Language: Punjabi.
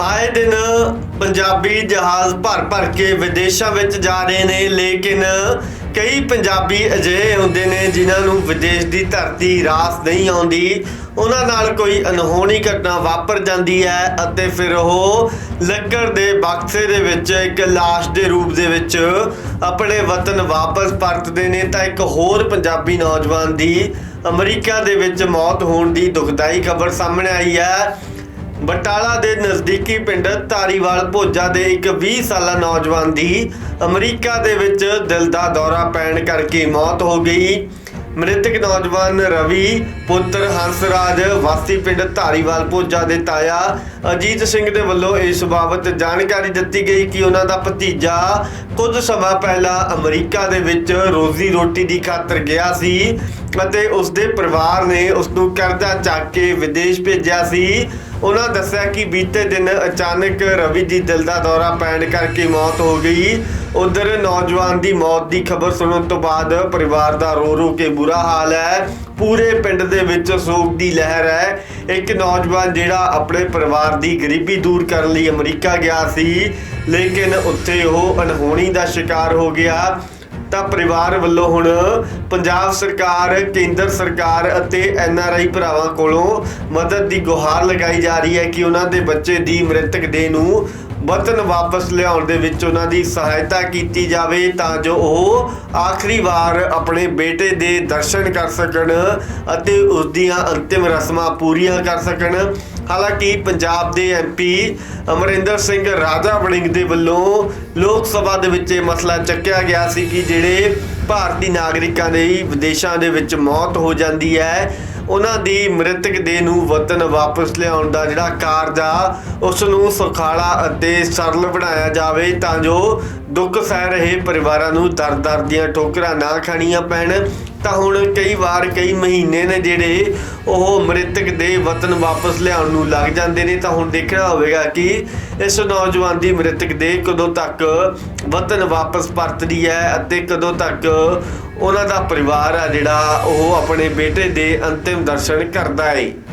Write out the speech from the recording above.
ਆਏ ਦਿਨ ਪੰਜਾਬੀ ਜਹਾਜ਼ ਭਰ ਭਰ ਕੇ ਵਿਦੇਸ਼ਾਂ ਵਿੱਚ ਜਾ ਰਹੇ ਨੇ, ਲੇਕਿਨ ਕਈ ਪੰਜਾਬੀ ਅਜਿਹੇ ਹੁੰਦੇ ਨੇ ਜਿਨ੍ਹਾਂ ਨੂੰ ਵਿਦੇਸ਼ ਦੀ ਧਰਤੀ ਰਾਸ ਨਹੀਂ ਆਉਂਦੀ। ਉਹਨਾਂ ਨਾਲ ਕੋਈ ਅਨਹੋਣੀ ਘਟਨਾ ਵਾਪਰ ਜਾਂਦੀ ਹੈ ਅਤੇ ਫਿਰ ਉਹ ਲੱਕੜ ਦੇ ਬਕਸੇ ਦੇ ਵਿੱਚ, ਇੱਕ ਲਾਸ਼ ਦੇ ਰੂਪ ਦੇ ਵਿੱਚ ਆਪਣੇ ਵਤਨ ਵਾਪਸ ਪਰਤਦੇ ਨੇ। ਤਾਂ ਇੱਕ ਹੋਰ ਪੰਜਾਬੀ ਨੌਜਵਾਨ ਦੀ ਅਮਰੀਕਾ ਦੇ ਵਿੱਚ ਮੌਤ ਹੋਣ ਦੀ ਦੁਖਦਾਈ ਖਬਰ ਸਾਹਮਣੇ ਆਈ ਹੈ। ਬਟਾਲਾ ਦੇ ਨਜ਼ਦੀਕੀ ਪਿੰਡ ਧਾਰੀਵਾਲ ਭੋਜਾ ਦੇ ਇੱਕ 20 ਸਾਲਾ ਨੌਜਵਾਨ ਦੀ ਅਮਰੀਕਾ ਦੇ ਵਿੱਚ ਦਿਲ ਦਾ ਦੌਰਾ ਪੈਣ ਕਰਕੇ ਮੌਤ ਹੋ ਗਈ। ਮ੍ਰਿਤਕ ਨੌਜਵਾਨ ਰਵੀ, ਪੁੱਤਰ ਹੰਸਰਾਜ, ਵਾਸੀ ਪਿੰਡ ਧਾਰੀਵਾਲ ਭੋਜਾ ਦੇ ਤਾਇਆ ਅਜੀਤ ਸਿੰਘ ਦੇ ਵੱਲੋਂ ਇਸ ਬਾਬਤ ਜਾਣਕਾਰੀ ਦਿੱਤੀ ਗਈ ਕਿ ਉਹਨਾਂ ਦਾ ਭਤੀਜਾ ਕੁਝ ਸਮਾਂ ਪਹਿਲਾਂ ਅਮਰੀਕਾ ਦੇ ਵਿੱਚ ਰੋਜ਼ੀ ਰੋਟੀ ਦੀ ਖਾਤਰ ਗਿਆ ਸੀ। ਅਤੇ ਉਸ ਦੇ ਪਰਿਵਾਰ ਨੇ ਉਸ ਨੂੰ ਕਰਜ਼ਾ ਚੱਕ ਕੇ ਵਿਦੇਸ਼ ਭੇਜਿਆ ਸੀ। ਉਹਨਾਂ ਦੱਸਿਆ ਕਿ ਬੀਤੇ ਦਿਨ ਅਚਾਨਕ ਰਵੀ ਦੀ ਦਿਲ ਦਾ ਦੌਰਾ ਪੈਣ ਕਰਕੇ ਮੌਤ ਹੋ ਗਈ। ਉਧਰ ਨੌਜਵਾਨ ਦੀ ਮੌਤ ਦੀ ਖਬਰ ਸੁਣਨ ਤੋਂ ਬਾਅਦ ਪਰਿਵਾਰ ਦਾ ਰੋ ਰੋ ਕੇ ਬੁਰਾ ਹਾਲ ਹੈ। ਪੂਰੇ ਪਿੰਡ ਦੇ ਵਿੱਚ ਸੋਗ ਦੀ ਲਹਿਰ ਹੈ। ਇੱਕ ਨੌਜਵਾਨ ਜਿਹੜਾ ਆਪਣੇ ਪਰਿਵਾਰ ਦੀ ਗਰੀਬੀ ਦੂਰ ਕਰਨ ਲਈ ਅਮਰੀਕਾ ਗਿਆ ਸੀ, ਲੇਕਿਨ ਉੱਥੇ ਉਹ ਅਣਹੋਣੀ ਦਾ ਸ਼ਿਕਾਰ ਹੋ ਗਿਆ। ਤਾਂ ਪਰਿਵਾਰ ਵੱਲੋਂ ਹੁਣ ਪੰਜਾਬ ਸਰਕਾਰ, ਕੇਂਦਰ ਸਰਕਾਰ ਅਤੇ ਐੱਨ ਆਰ ਆਈ ਭਰਾਵਾਂ ਕੋਲੋਂ ਮਦਦ ਦੀ ਗੁਹਾਰ ਲਗਾਈ ਜਾ ਰਹੀ ਹੈ ਕਿ ਉਹਨਾਂ ਦੇ ਬੱਚੇ ਦੀ ਮ੍ਰਿਤਕ ਦੇਹ ਨੂੰ ਵਤਨ ਵਾਪਸ ਲਿਆਉਣ ਦੇ ਵਿੱਚ ਉਹਨਾਂ ਦੀ ਸਹਾਇਤਾ ਕੀਤੀ ਜਾਵੇ ਤਾਂ ਜੋ ਉਹ ਆਖਰੀ ਵਾਰ ਆਪਣੇ ਬੇਟੇ ਦੇ ਦਰਸ਼ਨ ਕਰ ਸਕਣ ਅਤੇ ਉਸ ਦੀਆਂ ਅੰਤਿਮ ਰਸਮਾਂ ਪੂਰੀਆਂ ਕਰ ਸਕਣ। ਹਾਲਾਂਕਿ ਪੰਜਾਬ ਦੇ ਐਮਪੀ ਅਮਰਿੰਦਰ ਸਿੰਘ ਰਾਜਾ ਵੜਿੰਗ ਦੇ ਵੱਲੋਂ ਲੋਕ ਸਭਾ ਦੇ ਵਿੱਚ ਇਹ ਮਸਲਾ ਚੱਕਿਆ ਗਿਆ ਸੀ ਕਿ ਜਿਹੜੇ ਭਾਰਤੀ ਨਾਗਰਿਕਾਂ ਦੀ ਵਿਦੇਸ਼ਾਂ ਦੇ ਵਿੱਚ ਮੌਤ ਹੋ ਜਾਂਦੀ ਹੈ, ਉਹਨਾਂ ਦੀ ਮ੍ਰਿਤਕ ਦੇਹ ਨੂੰ ਵਤਨ ਵਾਪਸ ਲਿਆਉਣ ਦਾ ਜਿਹੜਾ ਕਾਰਜ ਆ ਉਸ ਨੂੰ ਸੁਖਾਲਾ ਅਤੇ ਸਰਲ ਬਣਾਇਆ ਜਾਵੇ ਤਾਂ ਜੋ ਦੁੱਖ ਸਹਿ ਰਹੇ ਪਰਿਵਾਰਾਂ ਨੂੰ ਦਰ-ਦਰ ਦੀਆਂ ਠੋਕਰਾਂ ਨਾ ਖਾਣੀਆਂ ਪੈਣ। ਤਾਂ ਹੁਣ ਕਈ ਵਾਰ, ਕਈ ਮਹੀਨੇ ਨੇ ਜਿਹੜੇ ਉਹ ਮ੍ਰਿਤਕ ਦੇ ਵਤਨ ਵਾਪਸ ਲਿਆਉਣ ਨੂੰ ਲੱਗ ਜਾਂਦੇ ਨੇ, ਤਾਂ ਹੁਣ ਦੇਖਣਾ ਹੋਵੇਗਾ ਕਿ ਇਸ ਨੌਜਵਾਨ ਦੀ ਮ੍ਰਿਤਕ ਦੇ ਕਦੋਂ ਤੱਕ ਵਤਨ ਵਾਪਸ ਪਰਤਦੀ ਹੈ ਅਤੇ ਕਦੋਂ ਤੱਕ ਉਹਨਾਂ ਦਾ ਪਰਿਵਾਰ ਆ ਜਿਹੜਾ ਉਹ ਆਪਣੇ ਬੇਟੇ ਦੇ ਅੰਤਿਮ ਦਰਸ਼ਨ ਕਰਦਾ ਹੈ